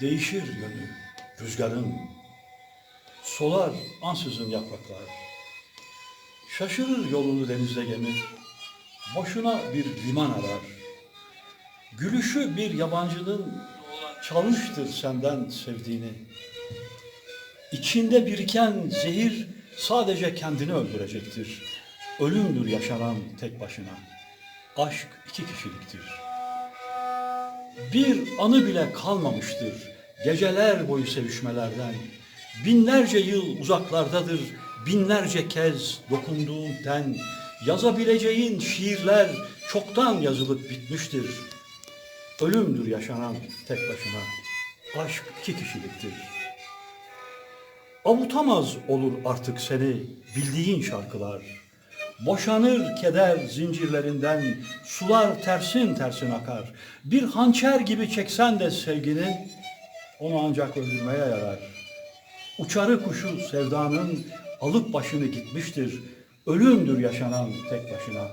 Değişir yönü rüzgarın, solar ansızın yapraklar. Şaşırır yolunu denizde gemi, boşuna bir liman arar. Gülüşü bir yabancının çalmıştır senden sevdiğini. İçinde biriken zehir sadece kendini öldürecektir. Ölümdür yaşanan tek başına. Aşk iki kişiliktir. Bir anı bile kalmamıştır geceler boyu sevişmelerden. Binlerce yıl uzaklardadır binlerce kez dokunduğun ten. Yazabileceğin şiirler çoktan yazılıp bitmiştir. Ölümdür yaşanan tek başına. Aşk iki kişiliktir. Avutamaz olur artık seni bildiğin şarkılar. Boşanır keder zincirlerinden, sular tersin tersin akar. Bir hançer gibi çeksen de sevgini, onu ancak öldürmeye yarar. Uçarı kuşu sevdanın alıp başını gitmiştir. Ölümdür yaşanan tek başına.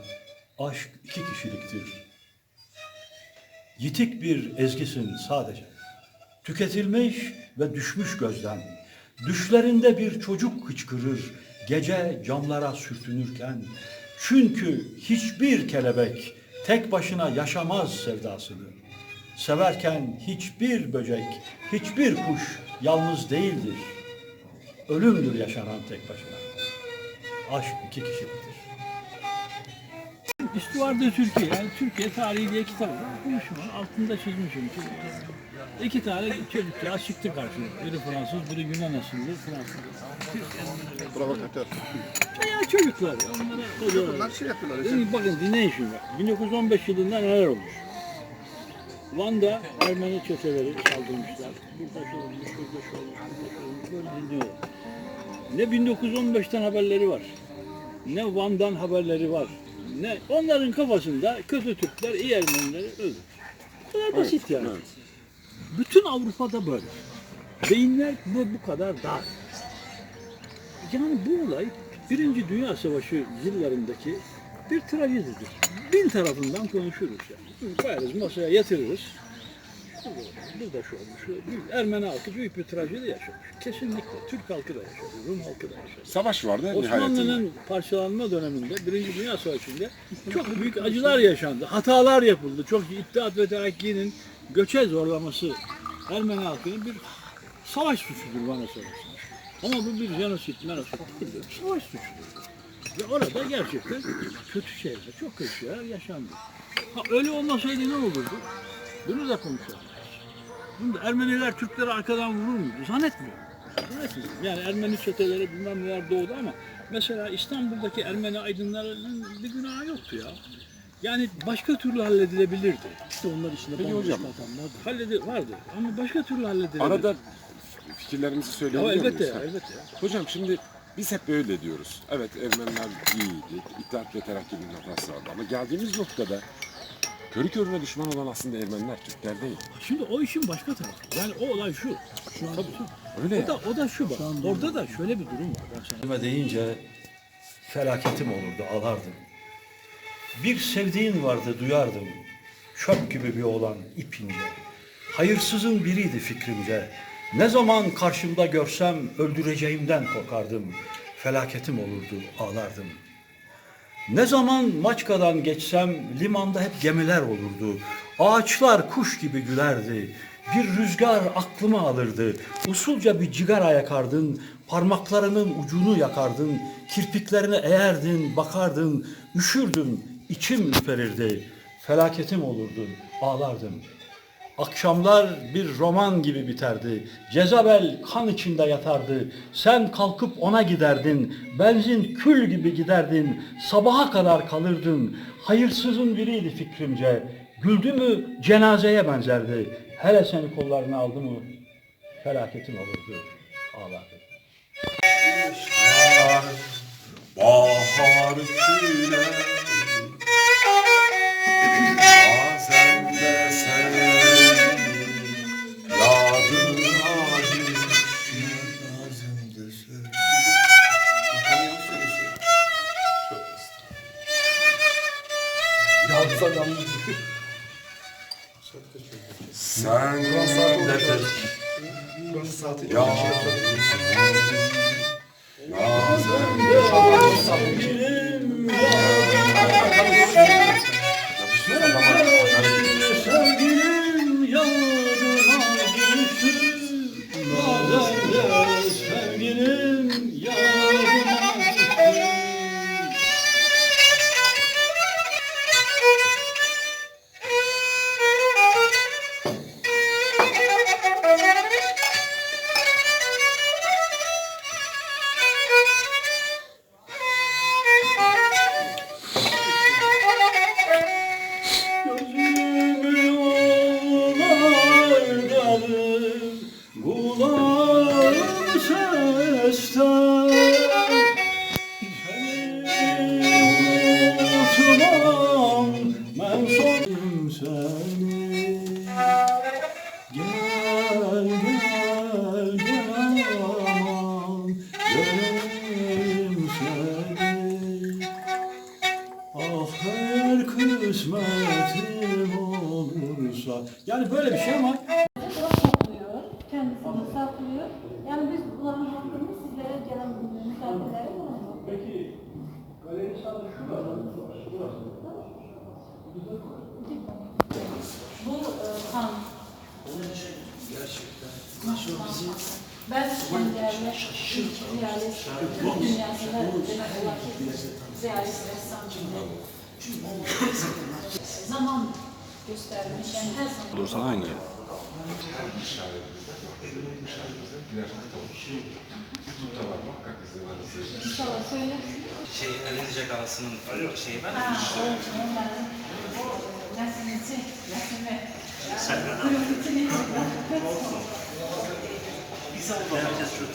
Aşk iki kişiliktir. Yitik bir ezgisin sadece. Tüketilmiş ve düşmüş gözden. Düşlerinde bir çocuk hıçkırır gece camlara sürtünürken. Çünkü hiçbir kelebek tek başına yaşamaz sevdasını. Severken hiçbir böcek, hiçbir kuş yalnız değildir. Ölümdür yaşanan tek başına. Aşk iki kişiliktir. İstuvarda Türkiye, yani Türkiye tarihi diye kitap. Okumuşum, altında çizmişim. İki tane çocukcağız çıktı karşıma. Biri Fransız, biri Yunan asıllı Fransız. Provokatör. Ya çocuklar, onlara Bunlar şey yapıyorlar. Şimdi bakın dinleyin şimdi bak. 1915 yılında neler olmuş? Van'da Ermeni çeteleri saldırmışlar. Burada şu olmuş, burada şu olmuş, burada şu olmuş. Böyle dinliyorlar. Ne 1915'ten haberleri var. Ne Van'dan haberleri var. Ne onların kafasında kötü Türkler iyi Ermenileri öldürmüş. Bu kadar basit yani. Bütün Avrupa'da böyle. Beyinler bu, bu kadar dar. Yani bu olay Birinci Dünya Savaşı yıllarındaki bir trajedidir. Bin tarafından konuşuruz yani. Koyarız masaya yatırırız. Burada şu olmuş. büyük- Ermeni halkı büyük bir trajedi yaşamış. Kesinlikle. Türk halkı da yaşadı. Rum halkı da yaşadı. Savaş vardı. Osmanlı'nın parçalanma döneminde, Birinci Dünya Savaşı'nda çok büyük acılar yaşandı. Hatalar yapıldı. Çok İttihat ve Terakki'nin göçe zorlaması Ermeni halkının bir savaş suçudur bana sorarsanız. Ama bu bir jenosit, menosit değildir. Savaş suçudur. Ve orada gerçekten kötü şeyler, çok kötü şeyler yaşandı. Ha, öyle olmasaydı ne olurdu? Bunu da konuşalım. Ermeniler Türkleri arkadan vurur muydu? Zannetmiyorum. Zannetmiyorum. Yani Ermeni çeteleri bilmem neler doğdu ama mesela İstanbul'daki Ermeni aydınlarının bir günahı yoktu ya. Yani başka türlü halledilebilirdi. İşte onlar içinde Peki hocam. adamlar Halledi vardı ama başka türlü halledilebilirdi. Arada fikirlerimizi ya söyleyebilir elbette ya, elbette ya. Hocam şimdi biz hep böyle diyoruz. Evet Ermeniler iyiydi. İttihat ve Terakki'nin hatası vardı. Ama geldiğimiz noktada körü körüne düşman olan aslında Ermeniler Türkler değil. Şimdi o işin başka tarafı. Yani o olay şu. Tabii şu. Öyle O ya. da, o da şu bak. Orada da şöyle bir durum var. Ben sana Kelime deyince felaketim olurdu, ağlardım. Bir sevdiğin vardı, duyardım. Çöp gibi bir olan ipince. Hayırsızın biriydi fikrimce. Ne zaman karşımda görsem öldüreceğimden korkardım. Felaketim olurdu, ağlardım. Ne zaman Maçka'dan geçsem limanda hep gemiler olurdu. Ağaçlar kuş gibi gülerdi. Bir rüzgar aklımı alırdı. Usulca bir cigara yakardın. Parmaklarının ucunu yakardın. Kirpiklerini eğerdin, bakardın. Üşürdün, içim ürperirdi. Felaketim olurdu, ağlardım. Akşamlar bir roman gibi biterdi. Cezabel kan içinde yatardı. Sen kalkıp ona giderdin. Benzin kül gibi giderdin. Sabaha kadar kalırdın. Hayırsızın biriydi fikrimce. Güldü mü cenazeye benzerdi. Hele seni kollarına aldı mı felaketin olurdu. Ağlardı. Bahar çile Bazen de sevdim Yazsa Sen tek Buranın saati. Ya Nazım Sevgilim her kısmetim olursa Yani böyle bir şey ama topluyor, kendisini saklıyor. Yani biz buranın hakkını sizlere gelen misafirlere. Peki galeri sadece şu var. Bu e, kan. Gerçekten. Ben kendilerine ilk realist, Türk dünyasında demek olan realist ressam. Zaman göstermiş, yani her zaman. Dursan aynı. İnşallah söyle. şey Alincek arasının şeyi var. Ha, o onların nesilisi, nesimi. Kırmızı Biz herkes şu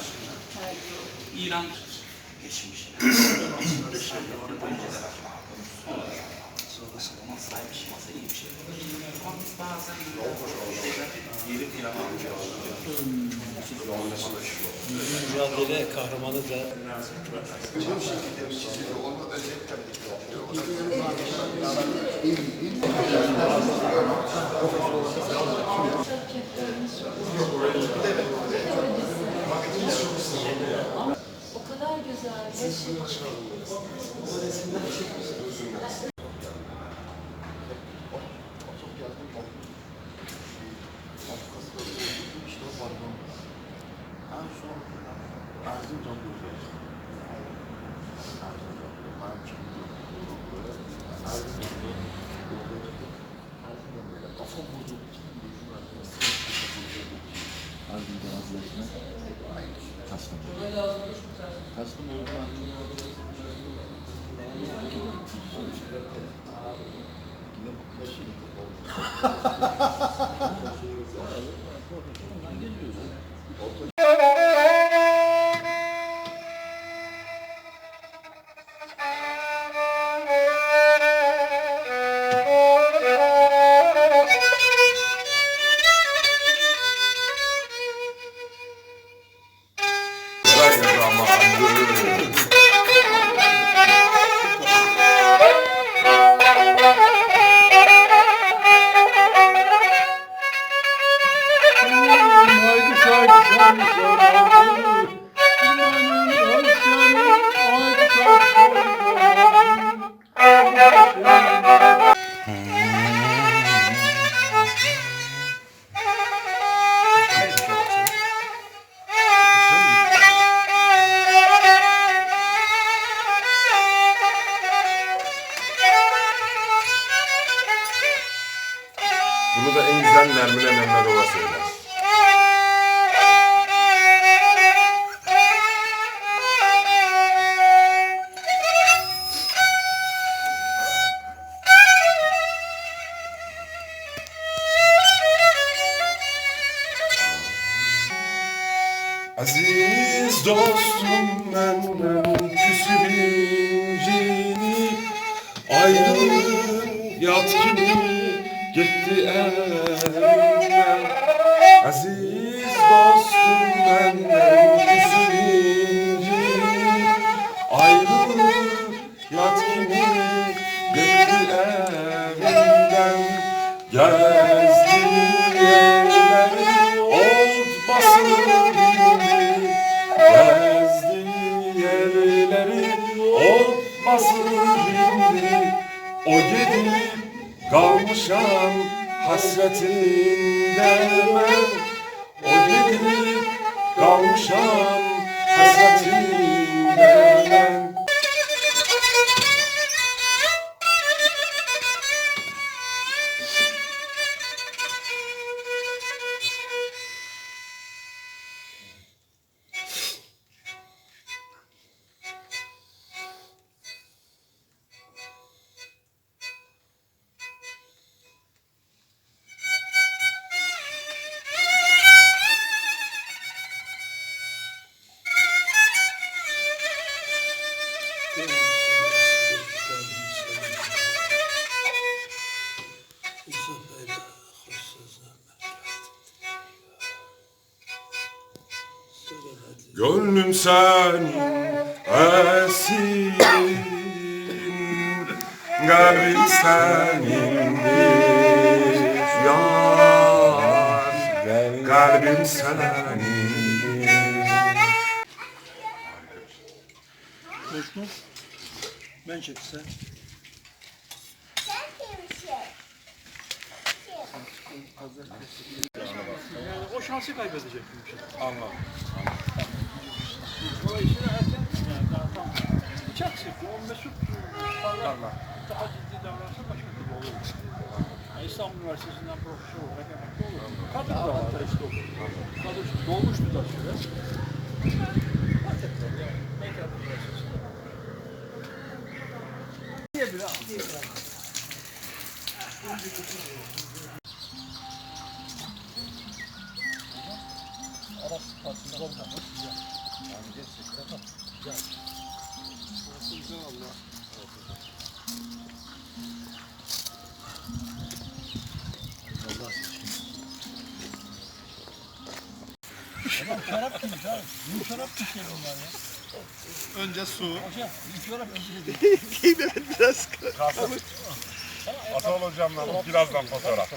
İran geçmiş. Dışarıda orada önceler Sonrasında masaymış, masa iyi bir şey. Ama biz bazen yeri İran'a Mücadele kahramanı da O kadar güzel ve şık. Haydi Aziz dost kalmışam hasretinde ben O gidip kalmışam hasretinde Gönlüm senin esirin Kalbim senindir yar Kalbim senindir Coşkun. Ben çekse. Yani o şansı kaybedecektim. Anladım. Dolayısıyla yani daha tam bıçak sıktı. O Mesut falan daha ciddi davransa başka türlü olur. Yani İstanbul Üniversitesi'nden profesör olarak emekli olur. Kadın da var. Kadın dolmuştu da süre. Hakikaten yani. An. Şarap gibi abi. Bu şarap düşüyor onlar ya. Önce su. Hocam bu şarap düşüyor. Biraz Atol hocamla birazdan fotoğraf.